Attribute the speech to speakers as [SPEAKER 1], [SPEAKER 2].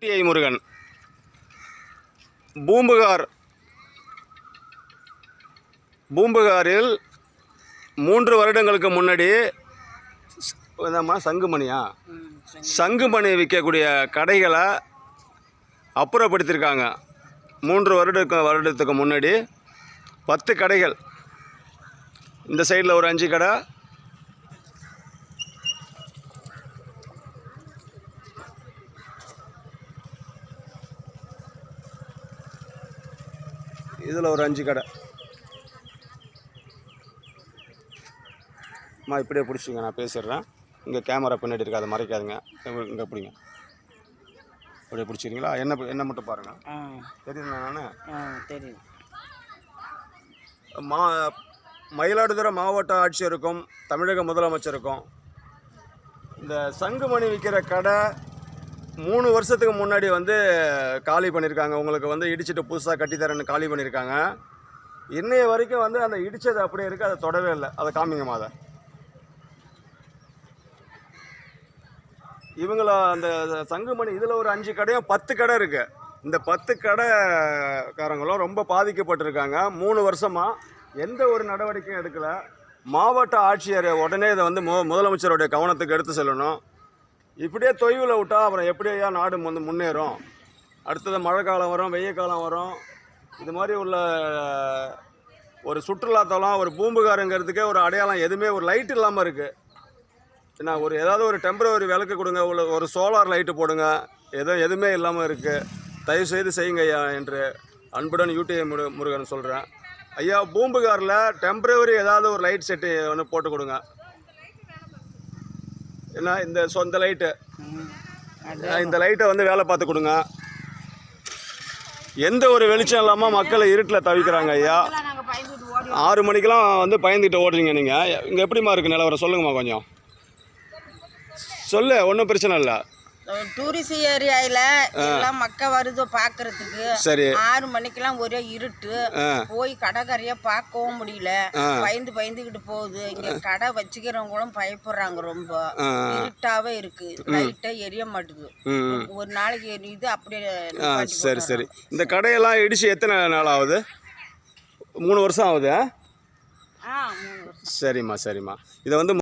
[SPEAKER 1] DI Murugan. Poompuhar. பூம்புகாரில் மூன்று வருடங்களுக்கு முன்னாடி என்னம்மா சங்குமணியா? சங்குமணி விற்கக்கூடிய கடைகளை அப்புறப்படுத்தியிருக்காங்க. மூன்று வருடக்கு வருடத்துக்கு முன்னாடி பத்து கடைகள். இந்த சைடில் ஒரு அஞ்சு கடை இதில் ஒரு அஞ்சு கடை. அம்மா இப்படியே பிடிச்சிங்க நான் பேசிடுறேன். இங்கே கேமரா பின்னாடி இருக்கு அதை மறைக்காதுங்க. இங்கே பிடிங்க. அப்படியே பிடிச்சிக்கிறீங்களா? என்ன என்ன மட்டும் பாருங்கள்
[SPEAKER 2] ஆ.
[SPEAKER 1] தெரியுதுண்ணா நான்?
[SPEAKER 2] தெரியும்.
[SPEAKER 1] மா மயிலாடுதுறை மாவட்ட ஆட்சியருக்கும் தமிழக முதலமைச்சருக்கும் இந்த சங்குமணி விற்கிற கடை மூணு வருஷத்துக்கு முன்னாடி வந்து காலி பண்ணியிருக்காங்க. உங்களுக்கு வந்து இடிச்சிட்டு புதுசாக கட்டித்தரேன்னு காலி பண்ணியிருக்காங்க. இன்னைய வரைக்கும் வந்து அந்த இடித்தது அப்படியே இருக்குது அதை தொடவே இல்லை. அதை காமிங்கம்மா அதை இவங்கள அந்த சங்குமணி இதில் ஒரு அஞ்சு கடையும் பத்து கடை இருக்குது இந்த பத்து கடைக்காரங்களும் ரொம்ப பாதிக்கப்பட்டிருக்காங்க. மூணு வருஷமாக எந்த ஒரு நடவடிக்கையும் எடுக்கலை. மாவட்ட ஆட்சியர் உடனே இதை வந்து மு முதலமைச்சருடைய கவனத்துக்கு எடுத்து செல்லணும். இப்படியே தொய்வில் விட்டால் அப்புறம் எப்படியா நாடு வந்து முன்னேறும்? அடுத்தது மழை காலம் வரும் வெய்ய காலம் வரும். இது மாதிரி உள்ள ஒரு சுற்றுலாத்தலம் ஒரு பூம்புகாருங்கிறதுக்கே ஒரு அடையாளம் எதுவுமே ஒரு லைட் இல்லாமல் இருக்குது என்ன ஒரு ஏதாவது ஒரு டெம்பரவரி விளக்கு கொடுங்க உள்ள ஒரு சோலார் லைட்டு போடுங்க. ஏதோ எதுவுமே இல்லாமல் இருக்குது தயவு செய்து செய்யுங்க ஐயா என்று அன்புடன் யூடிஐ முரு முருகன் சொல்கிறேன் ஐயா பூம்புகாரில் டெம்பரவரி ஏதாவது ஒரு லைட் செட்டு ஒன்று போட்டு கொடுங்க. என்ன இந்த சொந்த லைட்டு
[SPEAKER 2] ம். அது
[SPEAKER 1] இந்த லைட்டை வந்து வேலை பார்த்து கொடுங்க. எந்த ஒரு வெளிச்சம் இல்லாமல் மக்களை இருட்டில் தவிக்கிறாங்க ஐயா. ஆறு மணிக்கெல்லாம் வந்து பயந்துட்டு ஓடுறீங்க நீங்கள் இங்கே எப்படிம்மா இருக்குது நிலவரம்? சொல்லுங்கம்மா கொஞ்சம். சொல்லு ஒன்றும் பிரச்சனை இல்லை.
[SPEAKER 2] டூரிஸ்ட் ஏரியாவில் எல்லாம் மக்க வருது பார்க்கறதுக்கு
[SPEAKER 1] சரி.
[SPEAKER 2] ஆறு மணிக்கெல்லாம் ஒரே இருட்டு. போய் கடைக்கரைய பார்க்கவும் முடியல. பயந்து பயந்துக்கிட்டு போகுது. இங்க கடை வச்சுக்கிறவங்களும் பயப்படுறாங்க ரொம்ப. இருட்டாவே இருக்கு. லைட்டே எரிய மாட்டுது. ஒரு நாளைக்கு எரியுது அப்படியே
[SPEAKER 1] சரி. சரி. இந்த கடையெல்லாம் இடிச்சு எத்தனை நாள் ஆகுது? மூணு வருஷம் ஆகுது சரிம்மா சரிம்மா. இதை வந்து